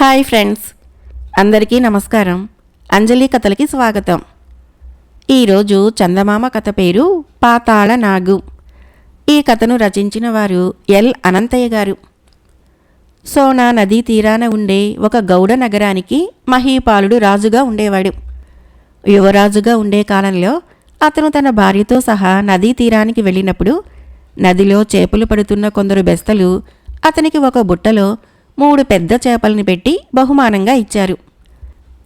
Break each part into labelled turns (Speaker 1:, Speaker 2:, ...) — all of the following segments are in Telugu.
Speaker 1: Hi friends. అందరికీ నమస్కారం. అంజలి కథలకి స్వాగతం. ఈరోజు చందమామ కథ పేరు పాతాళ నాగు. ఈ కథను రచించిన వారు ఎల్ అనంతయ్య గారు. సోనా నదీ తీరాన ఉండే ఒక గౌడ నగరానికి మహీపాలుడు రాజుగా ఉండేవాడు. యువరాజుగా ఉండే కాలంలో అతను తన భార్యతో సహా నదీ తీరానికి వెళ్ళినప్పుడు నదిలో చేపలు పడుతున్న కొందరు బెస్తలు అతనికి ఒక బుట్టలో మూడు పెద్ద చేపలను పెట్టి బహుమానంగా ఇచ్చారు.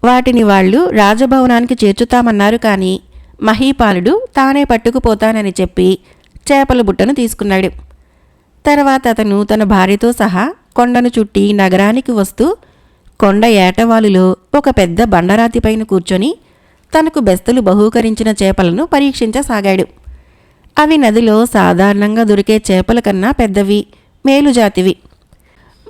Speaker 1: వాటిని వాళ్ళు రాజభవనానికి చేర్చుతామన్నారు కానీ మహీపాలుడు తానే పట్టుకుపోతానని చెప్పి చేపల బుట్టను తీసుకున్నాడు. తర్వాత అతను తన భార్యతో సహా కొండను చుట్టి నగరానికి వస్తూ కొండ ఏటవాలులో ఒక పెద్ద బండరాతిపైన కూర్చొని తనకు బెస్తలు బహూకరించిన చేపలను పరీక్షించసాగాడు. అవి నదిలో సాధారణంగా దొరికే చేపల కన్నా పెద్దవి మేలుజాతివి.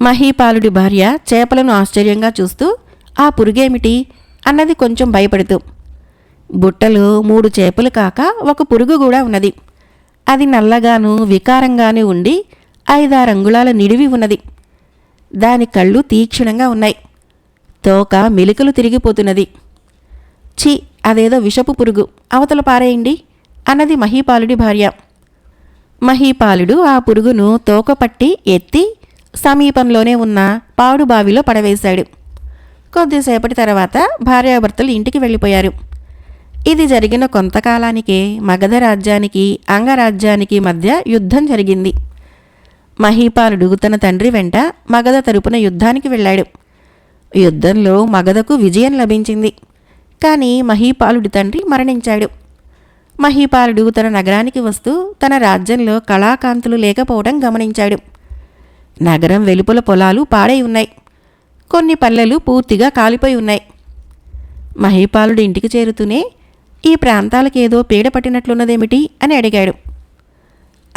Speaker 1: మహీపాలుడి భార్య చేపలను ఆశ్చర్యంగా చూస్తూ ఆ పురుగేమిటి అన్నది కొంచెం భయపడుతూ. బుట్టలో మూడు చేపలు కాక ఒక పురుగు కూడా ఉన్నది. అది నల్లగాను వికారంగాను ఉండి ఐదారంగుళాల నిడివి ఉన్నది. దాని కళ్ళు తీక్షణంగా ఉన్నాయి. తోక మెలికలు తిరిగిపోతున్నది. ఛీ అదేదో విషపు పురుగు. అవతల పారేయండి అన్నది మహీపాలుడి భార్య. మహీపాలుడు ఆ పురుగును తోకపట్టి ఎత్తి సమీపంలోనే ఉన్న పాడు బావిలో పడవేశాడు. కొద్దిసేపటి తర్వాత భార్యాభర్తలు ఇంటికి వెళ్ళిపోయారు. ఇది జరిగిన కొంతకాలానికే మగధ రాజ్యానికి అంగరాజ్యానికి మధ్య యుద్ధం జరిగింది. మహీపాలుడు తన తండ్రి వెంట మగధ తరపున యుద్ధానికి వెళ్ళాడు. యుద్ధంలో మగధకు విజయం లభించింది. కానీ మహీపాలుడి తండ్రి మరణించాడు. మహీపాలుడు తన నగరానికి వస్తూ తన రాజ్యంలో కళాకాంతులు లేకపోవడం గమనించాడు. నగరం వెలుపల పొలాలు పాడై ఉన్నాయి. కొన్ని పల్లెలు పూర్తిగా కాలిపోయి ఉన్నాయి. మహీపాలుడు ఇంటికి చేరుతూనే ఈ ప్రాంతాలకేదో పీడ పట్టినట్లున్నదేమిటి అని అడిగాడు.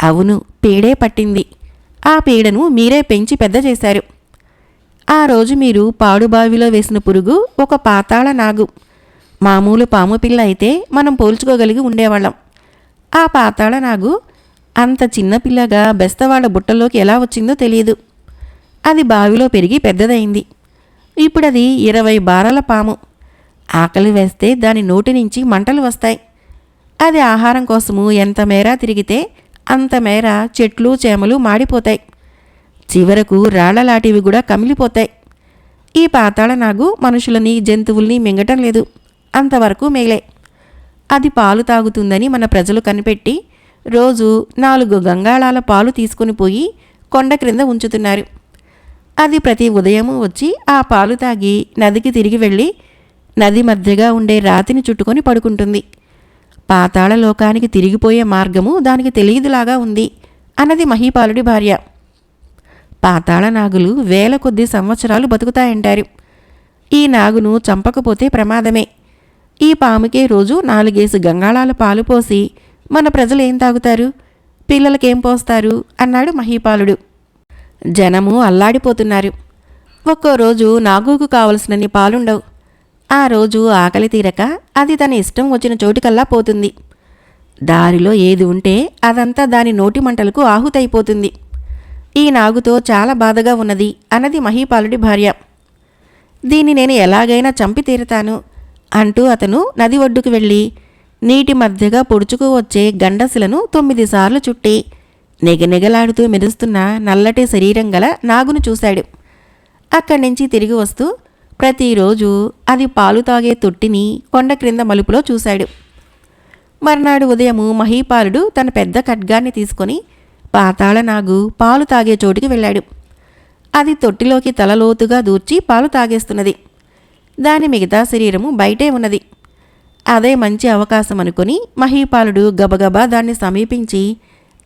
Speaker 1: అవును పీడే పట్టింది. ఆ పీడను మీరే పెంచి పెద్ద చేశారు. ఆ రోజు మీరు పాడుబావిలో వేసిన పురుగు ఒక పాతాళ నాగు. మామూలు పాము పిల్ల అయితే మనం పోల్చుకోగలిగి ఉండేవాళ్ళం. ఆ పాతాళ నాగు అంత చిన్నపిల్లగా పిల్లగా బుట్టలోకి ఎలా వచ్చిందో తెలియదు. అది బావిలో పెరిగి పెద్దదైంది. ఇప్పుడు అది ఇరవై బారల పాము. ఆకలి వేస్తే దాని నోటి నుంచి మంటలు వస్తాయి. అది ఆహారం కోసము ఎంత మేర తిరిగితే అంత మేర చెట్లు చేమలు మాడిపోతాయి. చివరకు రాళ్ళలాంటివి కూడా కమిలిపోతాయి. ఈ పాతాళ నాగు మనుషులని జంతువుల్ని మింగటం లేదు. అంతవరకు మేలే. అది పాలు తాగుతుందని మన ప్రజలు కనిపెట్టి రోజు నాలుగు గంగాళాల పాలు తీసుకుని పోయి కొండ క్రింద ఉంచుతున్నారు. అది ప్రతి ఉదయము వచ్చి ఆ పాలు తాగి నదికి తిరిగి వెళ్ళి నది మధ్యగా ఉండే రాతిని చుట్టుకొని పడుకుంటుంది. పాతాళ లోకానికి తిరిగిపోయే మార్గము దానికి తెలియదులాగా ఉంది అన్నది మహీపాలుడి భార్య. పాతాళ నాగులు వేల కొద్ది సంవత్సరాలు బతుకుతాయంటారు. ఈ నాగును చంపకపోతే ప్రమాదమే. ఈ పాముకే రోజు నాలుగేసి గంగాళాల పాలు పోసి మన ప్రజలు ఏం తాగుతారు? పిల్లలకేం పోస్తారు? అన్నాడు మహీపాలుడు. జనము అల్లాడిపోతున్నారు. ఒక్కో రోజు నాగుకు కావలసినన్ని పాలుండవు. ఆ రోజు ఆకలి తీరక అది తన ఇష్టం వచ్చిన చోటుకల్లా పోతుంది. దారిలో ఏది ఉంటే అదంతా దాని నోటి మంటలకు ఆహుతైపోతుంది. ఈ నాగుతో చాలా బాధగా ఉన్నది అన్నది మహీపాలుడి భార్య. దీన్ని నేను ఎలాగైనా చంపి తీరతాను అంటూ అతను నది ఒడ్డుకు వెళ్ళి నీటి మధ్యగా పొడుచుకు వచ్చే గండసులను తొమ్మిది సార్లు చుట్టి నిగనిగలాడుతూ మెరుస్తున్న నల్లటి శరీరం గల నాగును చూశాడు. అక్కడి నుంచి తిరిగి వస్తూ ప్రతిరోజు అది పాలు తాగే తొట్టిని కొండ క్రింద మలుపులో చూశాడు. మర్నాడు ఉదయము మహీపాలుడు తన పెద్ద ఖడ్గాన్ని తీసుకొని పాతాళ నాగు పాలు తాగే చోటికి వెళ్ళాడు. అది తొట్టిలోకి తలలోతుగా దూర్చి పాలు తాగేస్తున్నది. దాని మిగతా శరీరము బయటే ఉన్నది. అదే మంచి అవకాశం అనుకుని మహీపాలుడు గబగబా దాన్ని సమీపించి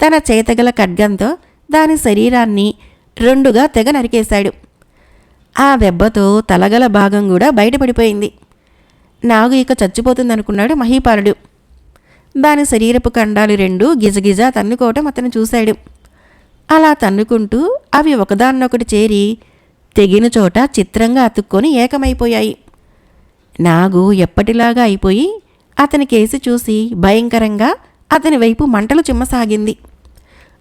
Speaker 1: తన చేతగల ఖడ్గంతో దాని శరీరాన్ని రెండుగా తెగ నరికేశాడు. ఆ దెబ్బతో తలగల భాగం కూడా బయటపడిపోయింది. నాగు ఇక చచ్చిపోతుందనుకున్నాడు మహీపాలుడు. దాని శరీరపు ఖండాలు రెండు గిజగిజ తన్నుకోవటం అతను చూశాడు. అలా తన్నుకుంటూ అవి ఒకదాన్నొకటి చేరి తెగిన చోట చిత్రంగా అతుక్కొని ఏకమైపోయాయి. నాగు ఎప్పటిలాగా అయిపోయి అతని కేసి చూసి భయంకరంగా అతని వైపు మంటలు చిమ్మసాగింది.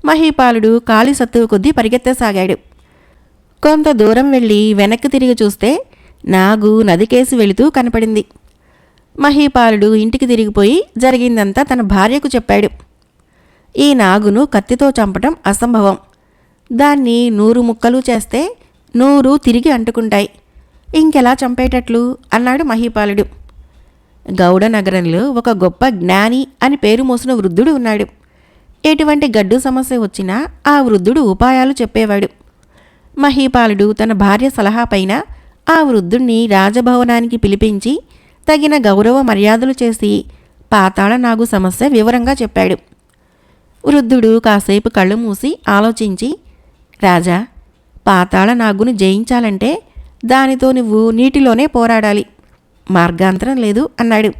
Speaker 1: మహీపాలుడు కాలి సత్తువు కొద్దీ పరిగెత్తసాగాడు. కొంత దూరం వెళ్ళి వెనక్కి తిరిగి చూస్తే నాగు నదికేసి వెళుతూ కనపడింది. మహీపాలుడు ఇంటికి తిరిగిపోయి జరిగిందంతా తన భార్యకు చెప్పాడు. ఈ నాగును కత్తితో చంపటం అసంభవం. దాన్ని నూరు ముక్కలు చేస్తే నూరు తిరిగి అంటుకుంటాయి. ఇంకెలా చంపేటట్లు? అన్నాడు మహీపాలుడు. గౌడ నగరంలో ఒక గొప్ప జ్ఞాని అని పేరు మోసిన వృద్ధుడు ఉన్నాడు. ఎటువంటి గడ్డు సమస్య వచ్చినా ఆ వృద్ధుడు ఉపాయాలు చెప్పేవాడు. మహీపాలుడు తన భార్య సలహా పైన ఆ వృద్ధుణ్ణి రాజభవనానికి పిలిపించి తగిన గౌరవ మర్యాదలు చేసి పాతాళ నాగు సమస్య వివరంగా చెప్పాడు. వృద్ధుడు కాసేపు కళ్ళు మూసి ఆలోచించి రాజా పాతాళ నాగును జయించాలంటే దానితో నువ్వు నీటిలోనే పోరాడాలి. మార్గాంతరం లేదు అన్నాడు.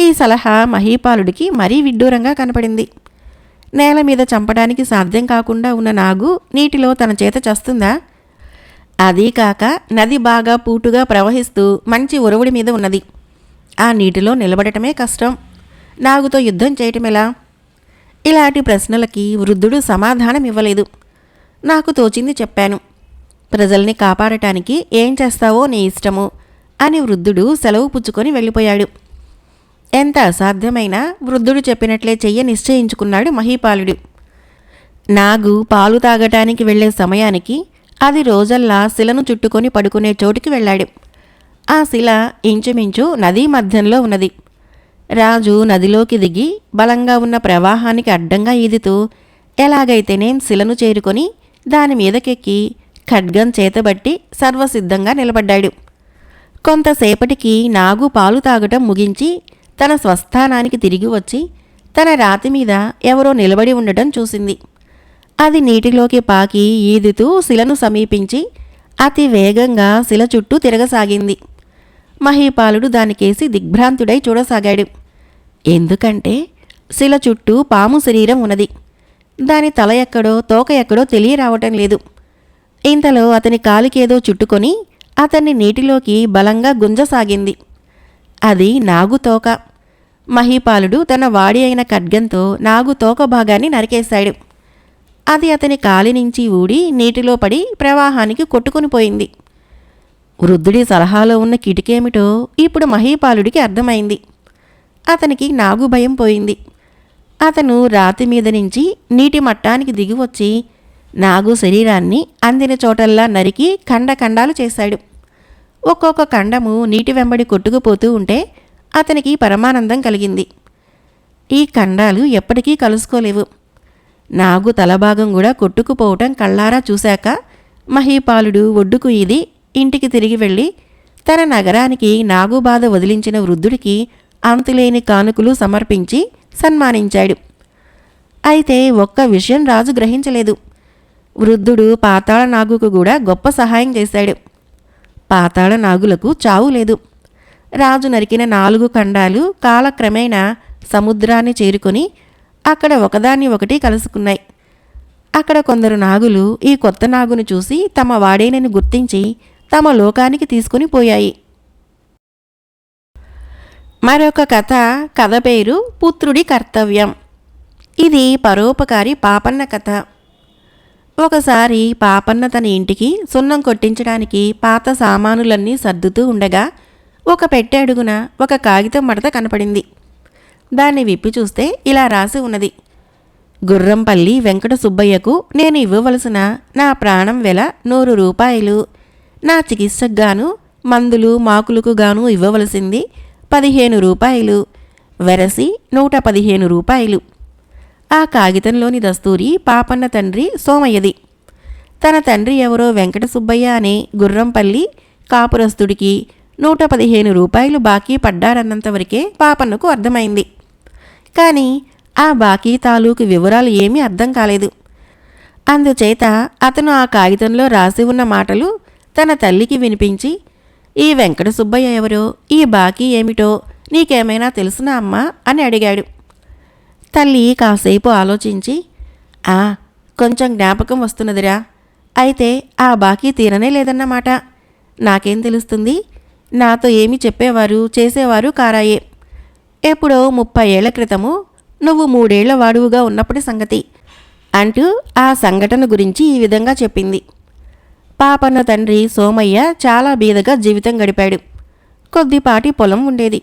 Speaker 1: ఈ సలహా మహీపాలుడికి మరీ విడ్డూరంగా కనపడింది. నేల మీద చంపడానికి సాధ్యం కాకుండా ఉన్న నాగు నీటిలో తన చేత చస్తుందా? అదీ కాక నది బాగా పూటుగా ప్రవహిస్తూ మంచి ఉరవుడి మీద ఉన్నది. ఆ నీటిలో నిలబడటమే కష్టం. నాగుతో యుద్ధం చేయటమెలా ఇలాంటి ప్రశ్నలకి వృద్ధుడు సమాధానం ఇవ్వలేదు నాకు తోచింది చెప్పాను. ప్రజల్ని కాపాడటానికి ఏం చేస్తావో నీ ఇష్టము అని వృద్ధుడు సెలవు పుచ్చుకొని వెళ్ళిపోయాడు. ఎంత అసాధ్యమైనా వృద్ధుడు చెప్పినట్లే చెయ్య నిశ్చయించుకున్నాడు మహీపాలుడు. నాగు పాలు తాగటానికి వెళ్ళే సమయానికి అది రోజల్లా శిలను చుట్టుకొని పడుకునే చోటికి వెళ్ళాడు. ఆ శిల ఇంచుమించు నదీ మధ్యంలో ఉన్నది. రాజు నదిలోకి దిగి బలంగా ఉన్న ప్రవాహానికి అడ్డంగా ఈదుతూ ఎలాగైతేనేం శిలను చేరుకొని దాని మీదకెక్కి ఖడ్గం చేతబట్టి సర్వసిద్ధంగా నిలబడ్డాడు. కొంతసేపటికి నాగు పాలు తాగటం ముగించి తన స్వస్థానానికి తిరిగి వచ్చి తన రాతి మీద ఎవరో నిలబడి ఉండటం చూసింది. అది నీటిలోకి పాకి ఈదుతూ శిలను సమీపించి అతి వేగంగా శిల చుట్టూ తిరగసాగింది. మహీపాలుడు దానికేసి దిగ్భ్రాంతుడై చూడసాగాడు. ఎందుకంటే శిల చుట్టూ పాము శరీరం ఉన్నది. దాని తల ఎక్కడో తోక ఎక్కడో తెలియరావటం లేదు. ఇంతలో అతని కాలికేదో చుట్టుకొని అతన్ని నీటిలోకి బలంగా గుంజసాగింది. అది నాగుతోక మహీపాలుడు తన వాడి అయిన ఖడ్గంతో నాగు తోక భాగాన్ని నరికేశాడు. అది అతని కాలి నుంచి ఊడి నీటిలో పడి ప్రవాహానికి కొట్టుకుని పోయింది. వృద్ధుడి సలహాలో ఉన్న కిటికేమిటో ఇప్పుడు మహీపాలుడికి అర్థమైంది. అతనికి నాగు భయం పోయింది. అతను రాతి మీద నుంచి నీటి మట్టానికి దిగివచ్చి నాగు శరీరాన్ని అందిన చోటల్లా నరికి ఖండఖండాలు చేశాడు. ఒక్కొక్క ఖండము నీటి వెంబడి కొట్టుకుపోతూ ఉంటే అతనికి పరమానందం కలిగింది. ఈ ఖండాలు ఎప్పటికీ కలుసుకోలేవు. నాగు తలభాగం కూడా కొట్టుకుపోవటం కళ్ళారా చూశాక మహీపాలుడు ఒడ్డుకు ఇది ఇంటికి తిరిగి వెళ్ళి తన నగరానికి నాగుబాధ వదిలించిన వృద్ధుడికి అంతులేని కానుకలు సమర్పించి సన్మానించాడు. అయితే ఒక్క విషయం రాజు గ్రహించలేదు. వృద్ధుడు పాతాళ నాగుకు కూడా గొప్ప సహాయం చేశాడు. పాతాళ నాగులకు చావు లేదు. రాజు నరికిన నాలుగు ఖండాలు కాలక్రమేణా సముద్రాన్ని చేరుకొని అక్కడ ఒకదాన్ని ఒకటి కలుసుకున్నాయి. అక్కడ కొందరు నాగులు ఈ కొత్త నాగును చూసి తమ వాడేనని గుర్తించి తమ లోకానికి తీసుకుని పోయాయి. మరొక కథ కథ పేరు పుత్రుడి కర్తవ్యం. ఇది పరోపకారి పాపన్న కథ. ఒకసారి పాపన్న తన ఇంటికి సున్నం కొట్టించడానికి పాత సామానులన్నీ సర్దుతూ ఉండగా ఒక పెట్టె అడుగున ఒక కాగితం మడత కనపడింది. దాన్ని విప్పి చూస్తే ఇలా రాసి ఉన్నది. గుర్రంపల్లి వెంకట సుబ్బయ్యకు నేను ఇవ్వవలసిన నా ప్రాణం వెల నూరు రూపాయలు. నా చికిత్సకు గాను మందులు మాకులకు గాను ఇవ్వవలసింది పదిహేను రూపాయలు. వెరసి నూట పదిహేను రూపాయలు. ఆ కాగితంలోని దస్తూరి పాపన్న తండ్రి సోమయ్యది. తన తండ్రి ఎవరో వెంకట సుబ్బయ్య అనే గుర్రంపల్లి కాపురస్తుడికి నూట పదిహేను రూపాయలు బాకీ పడ్డారన్నంతవరకే పాపన్నకు అర్థమైంది. కానీ ఆ బాకీ తాలూకు వివరాలు ఏమీ అర్థం కాలేదు. అందుచేత అతను ఆ కాగితంలో రాసి ఉన్న మాటలు తన తల్లికి వినిపించి ఈ వెంకట సుబ్బయ్య ఎవరో? ఈ బాకీ ఏమిటో నీకేమైనా తెలుసునా అమ్మా? అని అడిగాడు. తల్లి కాసేపు ఆలోచించి ఆ కొంచెం జ్ఞాపకం వస్తున్నదిరా. అయితే ఆ బాకీ తీరనే లేదన్నమాట. నాకేం తెలుస్తుంది? నాతో ఏమి చెప్పేవారు చేసేవారు కారాయే. ఎప్పుడో ముప్పై ఏళ్ళ క్రితము నువ్వు మూడేళ్ళ వాడువుగా ఉన్నప్పటి సంగతి. అంటూ ఆ సంఘటన గురించి ఈ విధంగా చెప్పింది. పాపన్న తండ్రి సోమయ్య చాలా బీదగా జీవితం గడిపాడు. కొద్దిపాటి పొలం ఉండేది.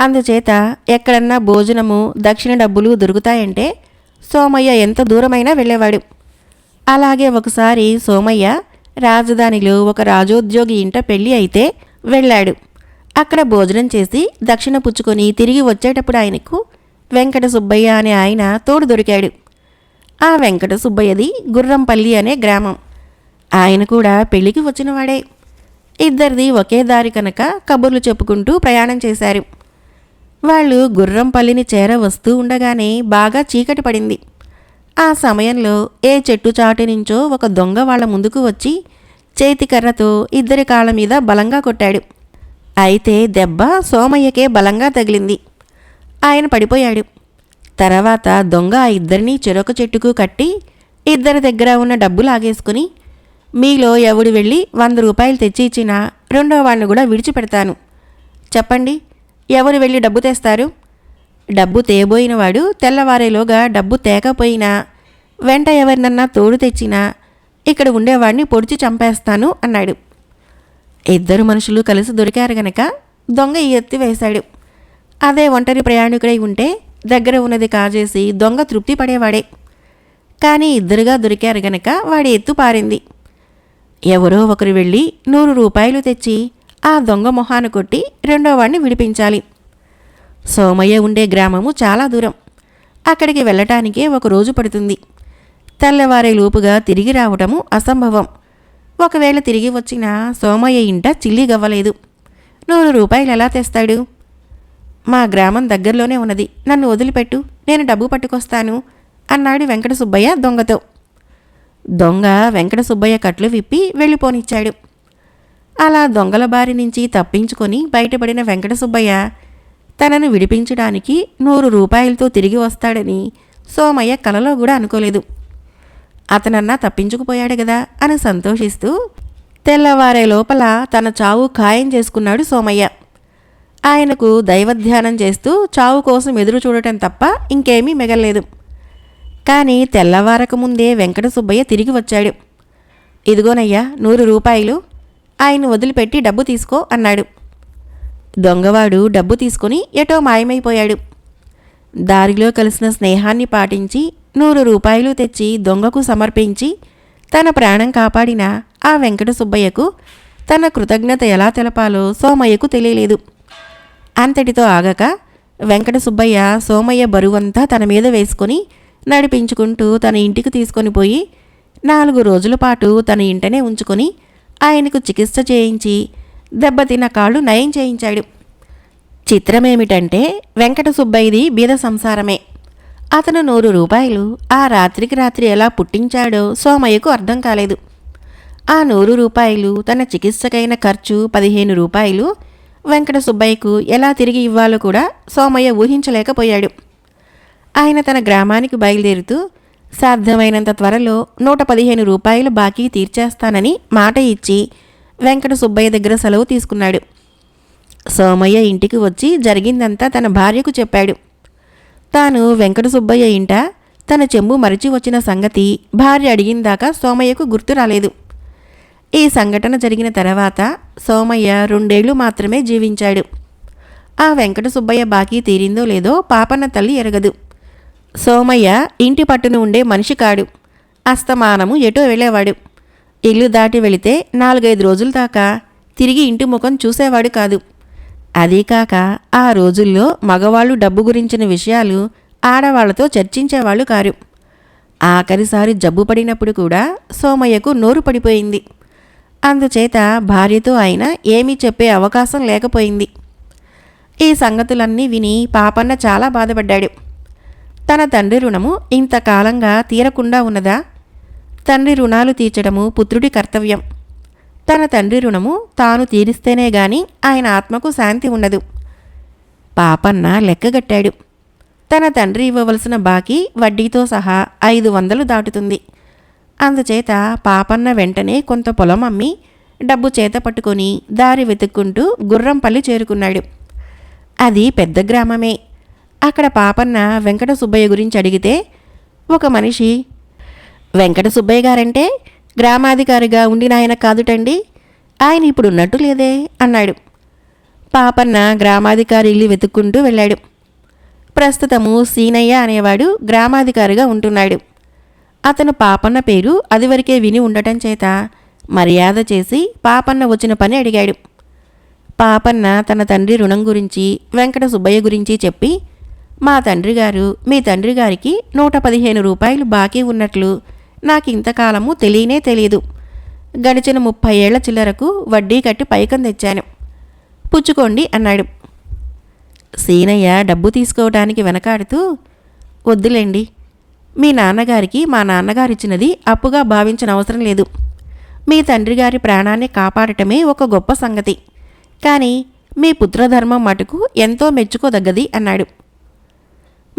Speaker 1: అందుచేత ఎక్కడన్నా భోజనము దక్షిణ డబ్బులు దొరుకుతాయంటే సోమయ్య ఎంత దూరమైనా వెళ్ళేవాడు. అలాగే ఒకసారి సోమయ్య రాజధానిలో ఒక రాజోద్యోగి ఇంట పెళ్ళి అయితే వెళ్ళాడు. అక్కడ భోజనం చేసి దక్షిణ పుచ్చుకొని తిరిగి వచ్చేటప్పుడు ఆయనకు వెంకట సుబ్బయ్య అనే ఆయన తోడు దొరికాడు. ఆ వెంకట సుబ్బయ్యది గుర్రంపల్లి అనే గ్రామం. ఆయన కూడా పెళ్ళికి వచ్చినవాడే. ఇద్దరిది ఒకే దారి కనుక కబుర్లు చెప్పుకుంటూ ప్రయాణం చేశారు. వాళ్ళు గుర్రంపల్లిని చేర వస్తూ ఉండగానే బాగా చీకటి పడింది. ఆ సమయంలో ఏ చెట్టు చాటు నుంచో ఒక దొంగ వాళ్ళ ముందుకు వచ్చి చేతికర్రతో ఇద్దరి కాళ్ళ మీద బలంగా కొట్టాడు. అయితే దెబ్బ సోమయ్యకే బలంగా తగిలింది. ఆయన పడిపోయాడు. తర్వాత దొంగ ఆ ఇద్దరిని చెరొక చెట్టుకు కట్టి ఇద్దరి దగ్గర ఉన్న డబ్బు లాగేసుకుని మీలో ఎవడు వెళ్ళి వంద రూపాయలు తెచ్చి ఇచ్చినా రెండో వాడిని కూడా విడిచిపెడతాను. చెప్పండి ఎవరు వెళ్ళి డబ్బు తెస్తారు? డబ్బు తేబోయినవాడు తెల్లవారేలోగా డబ్బు తేకపోయినా వెంట ఎవరినన్నా తోడు తెచ్చినా ఇక్కడ ఉండేవాడిని పొడిచి చంపేస్తాను అన్నాడు. ఇద్దరు మనుషులు కలిసి దొరికారు గనక దొంగ ఈ ఎత్తి వేశాడు. అదే ఒంటరి ప్రయాణికుడై ఉంటే దగ్గర ఉన్నది కాజేసి దొంగ తృప్తి పడేవాడే. కానీ ఇద్దరుగా దొరికారు గనక వాడి ఎత్తు పారింది. ఎవరో ఒకరు వెళ్ళి నూరు రూపాయలు తెచ్చి ఆ దొంగ మొహాన కొట్టి రెండో వాడిని విడిపించాలి. సోమయ్య ఉండే గ్రామము చాలా దూరం. అక్కడికి వెళ్ళటానికే ఒక రోజు పడుతుంది. తెల్లవారే లోపుగా తిరిగి రావటము అసంభవం. ఒకవేళ తిరిగి వచ్చిన సోమయ్య ఇంట చిల్లి గవ్వలేదు. నూరు రూపాయలు ఎలా తెస్తాడు? మా గ్రామం దగ్గరలోనే ఉన్నది. నన్ను వదిలిపెట్టు. నేను డబ్బు పట్టుకొస్తాను అన్నాడు వెంకట సుబ్బయ్య దొంగతో. దొంగ వెంకట సుబ్బయ్య కట్లు విప్పి వెళ్ళిపోనిచ్చాడు. అలా దొంగల బారి నుంచి తప్పించుకొని బయటపడిన వెంకటసుబ్బయ్య తనను విడిపించడానికి నూరు రూపాయలతో తిరిగి వస్తాడని సోమయ్య కలలో కూడా అనుకోలేదు. అతనన్నా తప్పించుకుపోయాడు కదా అని సంతోషిస్తూ తెల్లవారే లోపల తన చావు ఖాయం చేసుకున్నాడు సోమయ్య. ఆయనకు దైవధ్యానం చేస్తూ చావు కోసం ఎదురు చూడటం తప్ప ఇంకేమీ మిగలేదు కానీ తెల్లవారక ముందే వెంకట సుబ్బయ్య తిరిగి వచ్చాడు. ఇదిగోనయ్యా నూరు రూపాయలు. ఆయన వదిలిపెట్టి డబ్బు తీసుకో అన్నాడు. దొంగవాడు డబ్బు తీసుకొని ఎటో మాయమైపోయాడు. దారిలో కలిసిన స్నేహాన్ని పాటించి నూరు రూపాయలు తెచ్చి దొంగకు సమర్పించి తన ప్రాణం కాపాడిన ఆ వెంకట సుబ్బయ్యకు తన కృతజ్ఞత ఎలా తెలపాలో సోమయ్యకు తెలియలేదు. అంతటితో ఆగక వెంకట సుబ్బయ్య సోమయ్య బరువంతా తన మీద వేసుకొని నడిపించుకుంటూ తన ఇంటికి తీసుకొని పోయి నాలుగు రోజుల పాటు తన ఇంటనే ఉంచుకొని ఆయనకు చికిత్స చేయించి దెబ్బతిన్న కాళ్ళు నయం చేయించాడు. చిత్రమేమిటంటే వెంకట సుబ్బయ్యది బీద సంసారమే. అతను నూరు రూపాయలు ఆ రాత్రికి రాత్రి ఎలా పుట్టించాడో సోమయ్యకు అర్థం కాలేదు. ఆ నూరు రూపాయలు తన చికిత్సకైన ఖర్చు పదిహేను రూపాయలు వెంకట సుబ్బయ్యకు ఎలా తిరిగి ఇవ్వాలో కూడా సోమయ్య ఊహించలేకపోయాడు. ఆయన తన గ్రామానికి బయలుదేరుతూ సాధ్యమైనంత త్వరలో నూట పదిహేను రూపాయలు బాకీ తీర్చేస్తానని మాట ఇచ్చి వెంకట సుబ్బయ్య దగ్గర సెలవు తీసుకున్నాడు. సోమయ్య ఇంటికి వచ్చి జరిగిందంతా తన భార్యకు చెప్పాడు. తాను వెంకట సుబ్బయ్య ఇంట తన చెంబు మరిచి వచ్చిన సంగతి భార్య అడిగిందాకా సోమయ్యకు గుర్తు రాలేదు. ఈ సంఘటన జరిగిన తర్వాత సోమయ్య రెండేళ్ళు మాత్రమే జీవించాడు. ఆ వెంకట సుబ్బయ్య బాకీ తీరిందో లేదో పాపన్న తల్లి ఎరగదు. సోమయ్య ఇంటి పట్టున ఉండే మనిషి కాడు. అస్తమానము ఎటో వెళ్ళేవాడు. ఇల్లు దాటి వెళితే నాలుగైదు రోజుల దాకా తిరిగి ఇంటి ముఖం చూసేవాడు కాదు. అదీకాక ఆ రోజుల్లో మగవాళ్ళు డబ్బు గురించిన విషయాలు ఆడవాళ్ళతో చర్చించేవాళ్ళు కారు. ఆఖరిసారి జబ్బు పడినప్పుడు కూడా సోమయ్యకు నోరు పడిపోయింది. అందుచేత భార్యతో ఆయన ఏమీ చెప్పే అవకాశం లేకపోయింది. ఈ సంగతులన్నీ విని పాపన్న చాలా బాధపడ్డాడు. తన తండ్రి రుణము ఇంతకాలంగా తీరకుండా ఉన్నదా? తండ్రి రుణాలు తీర్చడము పుత్రుడి కర్తవ్యం. తన తండ్రి రుణము తాను తీరిస్తేనే గాని ఆయన ఆత్మకు శాంతి ఉండదు పాపన్న లెక్కగట్టాడు. తన తండ్రి ఇవ్వవలసిన బాకీ వడ్డీతో సహా ఐదు వందలు దాటుతుంది. అందుచేత పాపన్న వెంటనే కొంత పొలం అమ్మి డబ్బు చేత పట్టుకొని దారి వెతుక్కుంటూ గుర్రంపల్లి చేరుకున్నాడు. అది పెద్ద గ్రామమే. అక్కడ పాపన్న వెంకట సుబ్బయ్య గురించి అడిగితే ఒక మనిషి వెంకట సుబ్బయ్య గారంటే గ్రామాధికారిగా ఉండిన ఆయన కాదుటండి? ఆయన ఇప్పుడు ఉన్నట్టు లేదే? అన్నాడు. పాపన్న గ్రామాధికారి ఇల్లు వెతుక్కుంటూ వెళ్ళాడు. ప్రస్తుతము సీనయ్య అనేవాడు గ్రామాధికారిగా ఉంటున్నాడు. అతను పాపన్న పేరు అదివరకే విని ఉండటం చేత మర్యాద చేసి పాపన్న వచ్చిన పని అడిగాడు. పాపన్న తన తండ్రి రుణం గురించి వెంకట సుబ్బయ్య గురించి చెప్పి మా తండ్రి గారు మీ తండ్రి గారికి నూట పదిహేను రూపాయలు బాకీ ఉన్నట్లు నాకు ఇంతకాలము తెలియనే తెలియదు. గడిచిన ముప్పై ఏళ్ళ చిల్లరకు వడ్డీ కట్టి పైకం తెచ్చాను. పుచ్చుకోండి అన్నాడు. సీనయ్య డబ్బు తీసుకోవడానికి వెనకాడుతూ వద్దులేండి. మీ నాన్నగారికి మా నాన్నగారిచ్చినది అప్పుగా భావించిన అవసరం లేదు. మీ తండ్రి గారి ప్రాణాన్ని కాపాడటమే ఒక గొప్ప సంగతి. కానీ మీ పుత్రధర్మం మటుకు ఎంతో మెచ్చుకోదగ్గది అన్నాడు.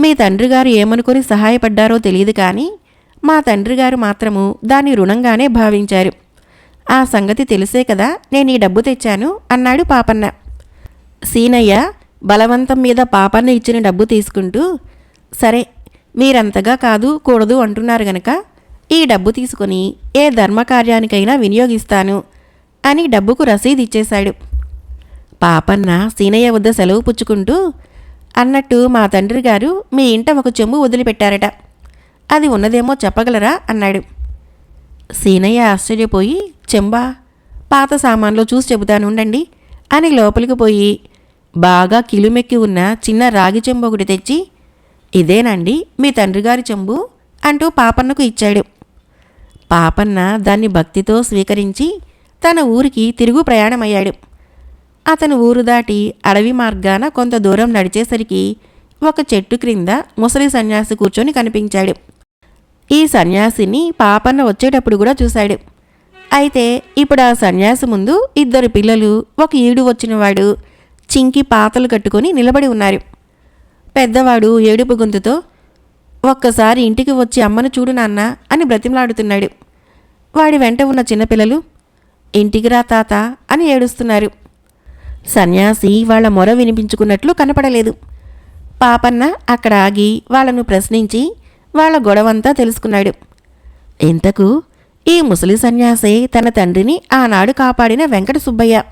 Speaker 1: మీ తండ్రి గారు ఏమనుకుని సహాయపడ్డారో తెలియదు కానీ మా తండ్రి గారు మాత్రము దాన్ని రుణంగానే భావించారు. ఆ సంగతి తెలిసే కదా నేను ఈ డబ్బు తెచ్చాను అన్నాడు పాపన్న. సీనయ్య బలవంతం మీద పాపన్న ఇచ్చిన డబ్బు తీసుకుంటూ సరే మీరంతగా కాదు కూడదు అంటున్నారు గనక ఈ డబ్బు తీసుకొని ఏ ధర్మకార్యానికైనా వినియోగిస్తాను అని డబ్బుకు రసీదు ఇచ్చేశాడు. పాపన్న సీనయ్య వద్ద సెలవు పుచ్చుకుంటూ అన్నట్టు మా తండ్రి గారు మీ ఇంట ఒక చెంబు వదిలిపెట్టారట. అది ఉన్నదేమో చెప్పగలరా? అన్నాడు. సీనయ్య ఆశ్చర్యపోయి చెంబా పాత సామాన్లో చూసి చెబుతాను ఉండండి అని లోపలికి పోయి బాగా కిలుమెక్కి ఉన్న చిన్న రాగి చెంబు ఒకటి తెచ్చి ఇదేనండి మీ తండ్రి గారి చెంబు అంటూ పాపన్నకు ఇచ్చాడు. పాపన్న దాన్ని భక్తితో స్వీకరించి తన ఊరికి తిరుగు ప్రయాణమయ్యాడు. అతను ఊరు దాటి అడవి మార్గాన కొంత దూరం నడిచేసరికి ఒక చెట్టు క్రింద ముసలి సన్యాసి కూర్చొని కనిపించాడు. ఈ సన్యాసిని పాపన్న వచ్చేటప్పుడు కూడా చూశాడు. అయితే ఇప్పుడు ఆ సన్యాసి ముందు ఇద్దరు పిల్లలు ఒక ఈడు వచ్చినవాడు చింకి పాతలు కట్టుకొని నిలబడి ఉన్నారు. పెద్దవాడు ఏడుపు గొంతుతో ఒక్కసారి ఇంటికి వచ్చి అమ్మను చూడు నాన్న అని బ్రతిమలాడుతున్నాడు. వాడి వెంట ఉన్న చిన్నపిల్లలు ఇంటికి రా తాత అని ఏడుస్తున్నారు. సన్యాసి వాళ్ళ మొర వినిపించుకున్నట్లు కనపడలేదు. పాపన్న అక్కడ ఆగి వాళ్ళను ప్రశ్నించి వాళ్ళ గొడవంతా తెలుసుకున్నాడు. ఇంతకు ఈ ముసలి సన్యాసి తన తండ్రిని ఆనాడు కాపాడిన వెంకట సుబ్బయ్య.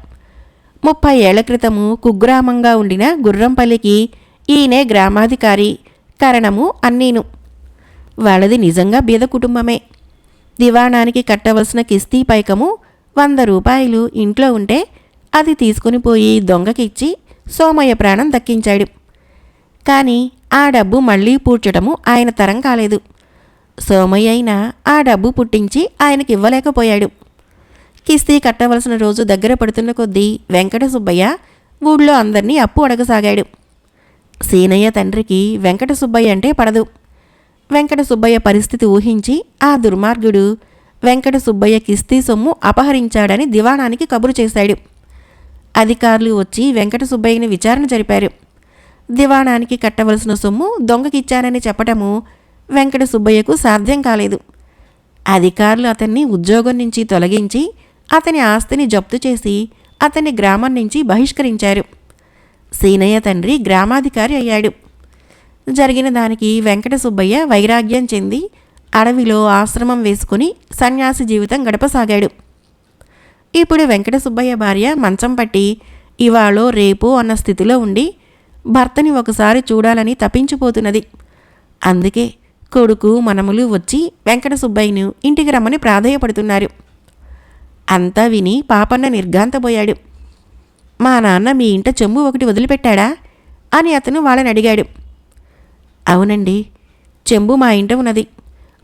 Speaker 1: ముప్పై ఏళ్ళ క్రితము కుగ్రామంగా ఉండిన గుర్రంపల్లికి ఈయనే గ్రామాధికారి కరణము అన్నీను. వాళ్ళది నిజంగా బీద కుటుంబమే. దివాణానికి కట్టవలసిన కిస్తీ పైకము వంద రూపాయలు ఇంట్లో ఉంటే అది తీసుకుని పోయి దొంగకిచ్చి సోమయ్య ప్రాణం దక్కించాడు. కానీ ఆ డబ్బు మళ్ళీ పూడ్చడము ఆయన తరం కాలేదు. సోమయ్య అయినా ఆ డబ్బు పుట్టించి ఆయనకి ఇవ్వలేకపోయాడు కిస్తీ కట్టవలసిన రోజు దగ్గర పడుతున్న కొద్దీ వెంకట సుబ్బయ్య ఊళ్ళో అందరినీ అప్పు అడగసాగాడు. సీనయ్య తండ్రికి వెంకట సుబ్బయ్య అంటే పడదు. వెంకట సుబ్బయ్య పరిస్థితి ఊహించి ఆ దుర్మార్గుడు వెంకట సుబ్బయ్య కిస్తీ సొమ్ము అపహరించాడని దివాణానికి కబురు చేశాడు. అధికారులు వచ్చి వెంకట సుబ్బయ్యని విచారణ జరిపారు. దివాణానికి కట్టవలసిన సొమ్ము దొంగకిచ్చానని చెప్పటము వెంకట సుబ్బయ్యకు సాధ్యం కాలేదు. అధికారులు అతన్ని ఉద్యోగం నుంచి తొలగించి అతని ఆస్తిని జప్తు చేసి అతన్ని గ్రామం నుంచి బహిష్కరించారు. సీనయ్య తండ్రి గ్రామాధికారి అయ్యాడు. జరిగిన దానికి వెంకట సుబ్బయ్య వైరాగ్యం చెంది అడవిలో ఆశ్రమం వేసుకుని సన్యాసి జీవితం గడపసాగాడు. ఇప్పుడు వెంకట సుబ్బయ్య భార్య మంచం పట్టి ఇవాళో రేపు అన్న స్థితిలో ఉండి భర్తని ఒకసారి చూడాలని తప్పించిపోతున్నది అందుకే కొడుకు మనములు వచ్చి వెంకట సుబ్బయ్యను ఇంటికి రమ్మని ప్రాధేయపడుతున్నారు. అంతా విని పాపన్న నిర్ఘాంతపోయాడు. మా నాన్న మీ ఇంట చెంబు ఒకటి వదిలిపెట్టాడా అని అతను వాళ్ళని అడిగాడు. అవునండి చెంబు మా ఇంట ఉన్నది.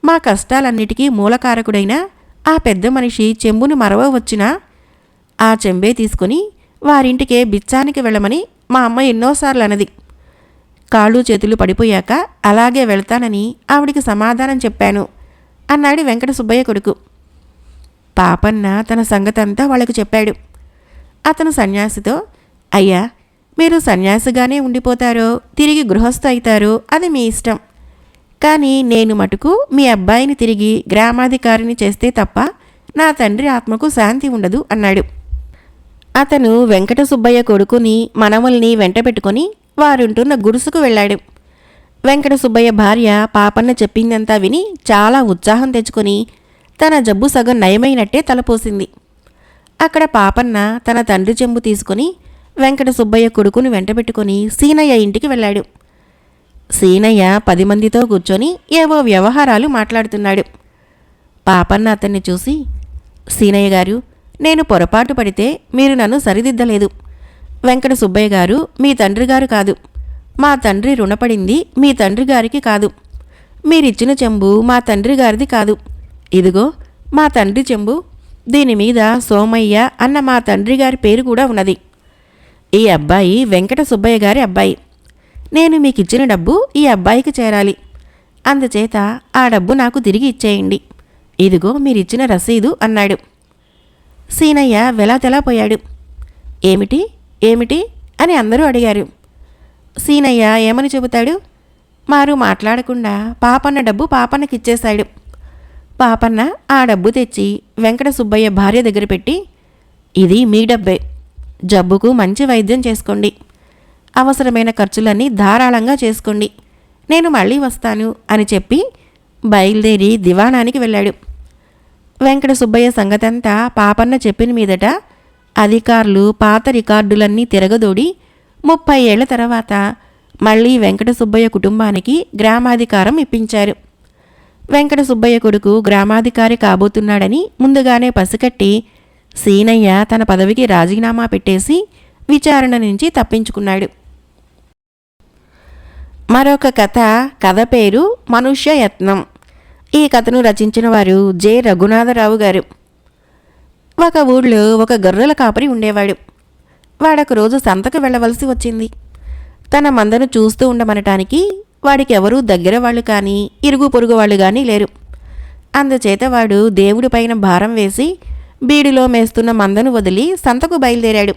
Speaker 1: మా కష్టాలన్నిటికీ మూలకారకుడైన ఆ పెద్ద మనిషి చెంబును మరవ వచ్చినా ఆ చెంబే తీసుకుని వారింటికే బిచ్చానికి వెళ్ళమని మా అమ్మ ఎన్నోసార్లు అన్నది కాళ్ళు చేతులు పడిపోయాక అలాగే వెళ్తానని ఆవిడికి సమాధానం చెప్పాను అన్నాడు వెంకట సుబ్బయ్య కొడుకు. పాపన్న తన సంగతంతా వాళ్ళకు చెప్పాడు. అతను సన్యాసితో అయ్యా మీరు సన్యాసిగానే ఉండిపోతారో తిరిగి గృహస్థ అవుతారో అది మీ ఇష్టం. కానీ నేను మటుకు మీ అబ్బాయిని తిరిగి గ్రామాధికారిని చేస్తే తప్ప నా తండ్రి ఆత్మకు శాంతి ఉండదు అన్నాడు. అతను వెంకట సుబ్బయ్య కొడుకుని మనవల్ని వెంట పెట్టుకొని వారుంటున్న గుడుసుకు వెళ్ళాడు. వెంకట సుబ్బయ్య భార్య పాపన్న చెప్పిందంతా విని చాలా ఉత్సాహం తెచ్చుకొని తన జబ్బు సగం నయమైనట్టే తలపోసింది. అక్కడ పాపన్న తన తండ్రి చెంబు తీసుకొని వెంకట సుబ్బయ్య కొడుకును వెంటబెట్టుకుని సీనయ్య ఇంటికి వెళ్ళాడు. సీనయ్య పది మందితో కూర్చొని ఏవో వ్యవహారాలు మాట్లాడుతున్నాడు. పాపన్న అతన్ని చూసి సీనయ్య గారు నేను పొరపాటు పడితే మీరు నన్ను సరిదిద్దలేదు. వెంకట సుబ్బయ్య గారు మీ తండ్రి గారు కాదు. మా తండ్రి రుణపడింది మీ తండ్రి గారికి కాదు. మీరిచ్చిన చెంబు మా తండ్రి గారిది కాదు. ఇదిగో మా తండ్రి చెంబు దీని మీద సోమయ్య అన్న మా తండ్రి గారి పేరు కూడా ఉన్నది. ఈ అబ్బాయి వెంకట సుబ్బయ్య గారి అబ్బాయి. నేను మీకు ఇచ్చిన డబ్బు ఈ అబ్బాయికి చేరాలి. అందుచేత ఆ డబ్బు నాకు తిరిగి ఇచ్చేయండి. ఇదిగో మీరిచ్చిన రసీదు అన్నాడు. సీనయ్య వెలాతెలాపోయాడు ఏమిటి? ఏమిటి? అని అందరూ అడిగారు. సీనయ్య ఏమని చెబుతాడు? మారు మాట్లాడకుండా పాపన్న డబ్బు పాపన్నకి ఇచ్చేశాడు పాపన్న ఆ డబ్బు తెచ్చి వెంకట సుబ్బయ్య భార్య దగ్గర పెట్టి ఇది మీ డబ్బే. జబ్బుకు మంచి వైద్యం చేసుకోండి. అవసరమైన ఖర్చులన్నీ ధారాళంగా చేసుకోండి. నేను మళ్ళీ వస్తాను అని చెప్పి బయలుదేరి దివాణానికి వెళ్ళాడు. వెంకట సుబ్బయ్య సంగతంతా పాపన్న చెప్పిన మీదట అధికారులు పాత రికార్డులన్నీ తిరగదోడి ముప్పై ఏళ్ళ తర్వాత మళ్ళీ వెంకట సుబ్బయ్య కుటుంబానికి గ్రామాధికారం ఇప్పించారు. వెంకట సుబ్బయ్య కొడుకు గ్రామాధికారి కాబోతున్నాడని ముందుగానే పసికట్టి సీనయ్య తన పదవికి రాజీనామా పెట్టేసి విచారణ నుంచి తప్పించుకున్నాడు. మరొక కథ కథ పేరు మనుష్య యత్నం ఈ కథను రచించిన వారు జె. రఘునాథరావు గారు. ఒక ఊళ్ళో ఒక గొర్రెల కాపరి ఉండేవాడు. వాడొక రోజు సంతకు వెళ్ళవలసి వచ్చింది. తన మందను చూస్తూ ఉండమనటానికి వాడికి ఎవరూ దగ్గర వాళ్ళు కానీ ఇరుగు పొరుగు వాళ్ళు కానీ లేరు. అందుచేత వాడు దేవుడి పైన భారం వేసి బీడిలో మేస్తున్న మందను వదిలి సంతకు బయలుదేరాడు.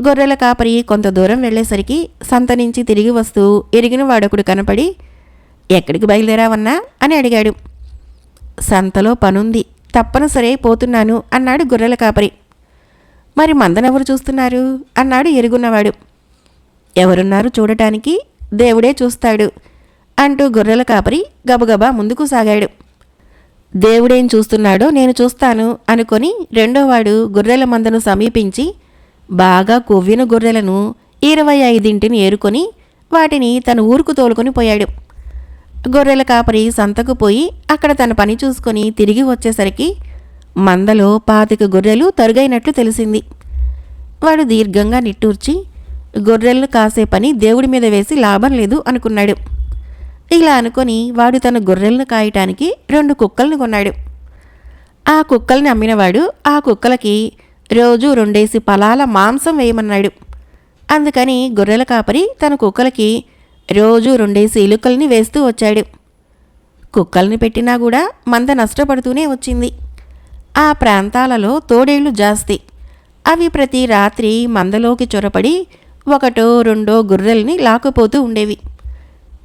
Speaker 1: గొర్రెల కాపరి కొంత దూరం వెళ్ళేసరికి సంత నుంచి తిరిగి వస్తూ ఎరిగిన వాడొకడు కనపడి ఎక్కడికి బయలుదేరావన్నా? అని అడిగాడు. సంతలో పనుంది తప్పనిసరి పోతున్నాను అన్నాడు గొర్రెల కాపరి. మరి మందనెవరు చూస్తున్నారు? అన్నాడు ఎరుగున్నవాడు. ఎవరున్నారు చూడటానికి? దేవుడే చూస్తాడు అంటూ గొర్రెల కాపరి గబగబా ముందుకు సాగాడు. దేవుడేం చూస్తున్నాడో నేను చూస్తాను అనుకొని రెండోవాడు గొర్రెల మందను సమీపించి బాగా కొవ్విన గొర్రెలను ఇరవై ఐదింటిని ఏరుకొని వాటిని తన ఊరుకు తోలుకొని పోయాడు. గొర్రెల కాపరి సంతకు పోయి అక్కడ తన పని చూసుకొని తిరిగి వచ్చేసరికి మందలో పాతిక గొర్రెలు తరుగైనట్లు తెలిసింది. వాడు దీర్ఘంగా నిట్టూర్చి గొర్రెలను కాసే పని దేవుడి మీద వేసి లాభం లేదు అనుకున్నాడు. ఇలా అనుకొని వాడు తన గొర్రెలను కాయటానికి రెండు కుక్కలను కొన్నాడు. ఆ కుక్కల్ని అమ్మినవాడు ఆ కుక్కలకి రోజు రెండేసి పలాల మాంసం వేయమన్నాడు. అందుకని గొర్రెల కాపరి తన కుక్కలకి రోజు రెండేసి ఇలుకల్ని వేస్తూ వచ్చాడు. కుక్కల్ని పెట్టినా కూడా మంద నష్టపడుతూనే వచ్చింది. ఆ ప్రాంతాలలో తోడేళ్ళు జాస్తి. అవి ప్రతి రాత్రి మందలోకి చొరపడి ఒకటో రెండో గొర్రెల్ని లాక్కుపోతూ ఉండేవి.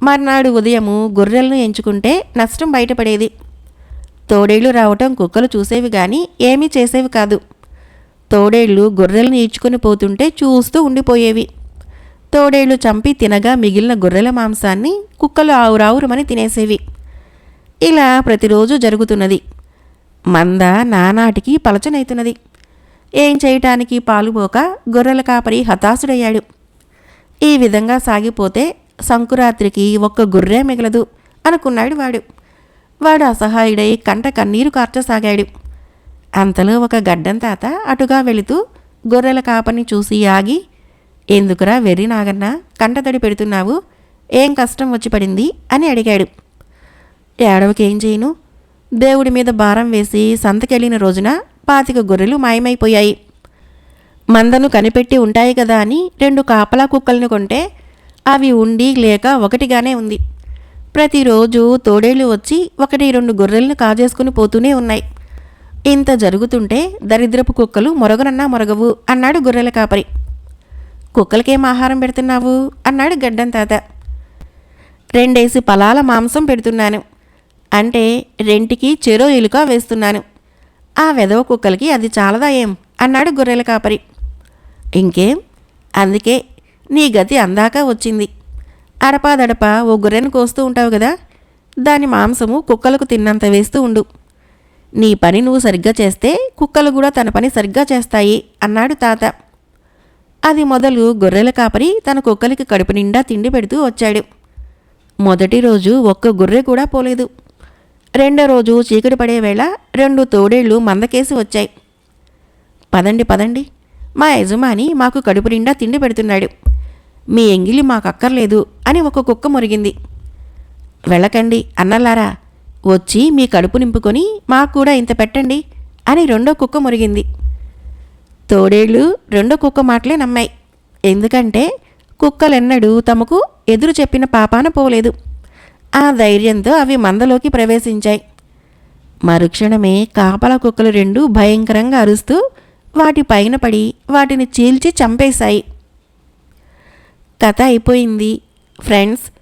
Speaker 1: మర్నాడు ఉదయము గొర్రెలను ఎంచుకుంటే నష్టం బయటపడేది. తోడేళ్ళు రావటం కుక్కలు చూసేవి కానీ ఏమీ చేసేవి కాదు. తోడేళ్ళు గొర్రెలను ఈడ్చుకొని పోతుంటే చూస్తూ ఉండిపోయేవి. తోడేళ్ళు చంపి తినగా మిగిలిన గొర్రెల మాంసాన్ని కుక్కలు ఆవురావురమని తినేసేవి. ఇలా ప్రతిరోజు జరుగుతున్నది. మంద నానాటికి పలచనైతున్నది. ఏం చేయటానికి పాలుపోక గొర్రెల కాపరి హతాశుడయ్యాడు. ఈ విధంగా సాగిపోతే సంకురాత్రికి ఒక్క గొర్రె మిగలదు అనుకున్నాడు వాడు. వాడు అసహాయుడై కంట కన్నీరు కార్చసాగాడు. అంతలో ఒక గడ్డం తాత అటుగా వెళుతూ గొర్రెల కాపని చూసి ఆగి ఎందుకురా వెర్రి నాగన్న కంటతడి పెడుతున్నావు? ఏం కష్టం వచ్చి పడింది? అని అడిగాడు. ఏడవకేం చేయను. దేవుడి మీద భారం వేసి సంతకెళ్ళిన రోజున పాతిక గొర్రెలు మాయమైపోయాయి. మందను కనిపెట్టి ఉంటాయి కదా అని రెండు కాపలా కుక్కల్ని కొంటే అవి ఉండి లేక ఒకటిగానే ఉంది. ప్రతిరోజు తోడేళ్ళు వచ్చి ఒకటి రెండు గొర్రెలను కాజేసుకుని పోతూనే ఉన్నాయి. ఇంత జరుగుతుంటే దరిద్రపు కుక్కలు మొరగనన్నా మొరగవు అన్నాడు గొర్రెల కాపరి. కుక్కలకేం ఆహారం పెడుతున్నావు? అన్నాడు గడ్డం తాత. రెండేసి పలాల మాంసం పెడుతున్నాను. అంటే రెంటికి చెరో ఇలుక వేస్తున్నాను. ఆ వెధవ కుక్కలకి అది చాలదా ఏం? అన్నాడు గొర్రెల కాపరి. ఇంకేం? అందుకే నీ గతి అందాక వచ్చింది. అడపాదడప ఓ గొర్రెను కోస్తూ ఉంటావు కదా దాని మాంసము కుక్కలకు తిన్నంత వేస్తూ ఉండు. నీ పని నువ్వు సరిగ్గా చేస్తే కుక్కలు కూడా తన పని సరిగ్గా చేస్తాయి అన్నాడు తాత. అది మొదలు గొర్రెల కాపరి తన కుక్కలకి కడుపు నిండా తిండి పెడుతూ వచ్చాడు. మొదటి రోజు ఒక్క గొర్రె కూడా పోలేదు. రెండో రోజు చీకటి పడే వేళ రెండు తోడేళ్ళు మందకేసి వచ్చాయి. పదండి పదండి. మా యజమాని మాకు కడుపు నిండా తిండి పెడుతున్నాడు. మీ ఎంగిలి మాకు అక్కర్లేదు అని ఒక కుక్క మురిగింది. వెళ్ళకండి అన్నలారా. వచ్చి మీ కడుపు నింపుకొని మాకు కూడా ఇంత పెట్టండి అని రెండో కుక్క మురిగింది. తోడేళ్ళు రెండో కుక్క మాటలే నమ్మాయి. ఎందుకంటే కుక్కలెన్నడూ తమకు ఎదురు చెప్పిన పాపాన పోలేదు. ఆ ధైర్యంతో అవి మందలోకి ప్రవేశించాయి. మరుక్షణమే కాపలా కుక్కలు రెండు భయంకరంగా అరుస్తూ వాటి పైన పడి వాటిని చీల్చి చంపేశాయి. కథ అయిపోయింది. ఫ్రెండ్స్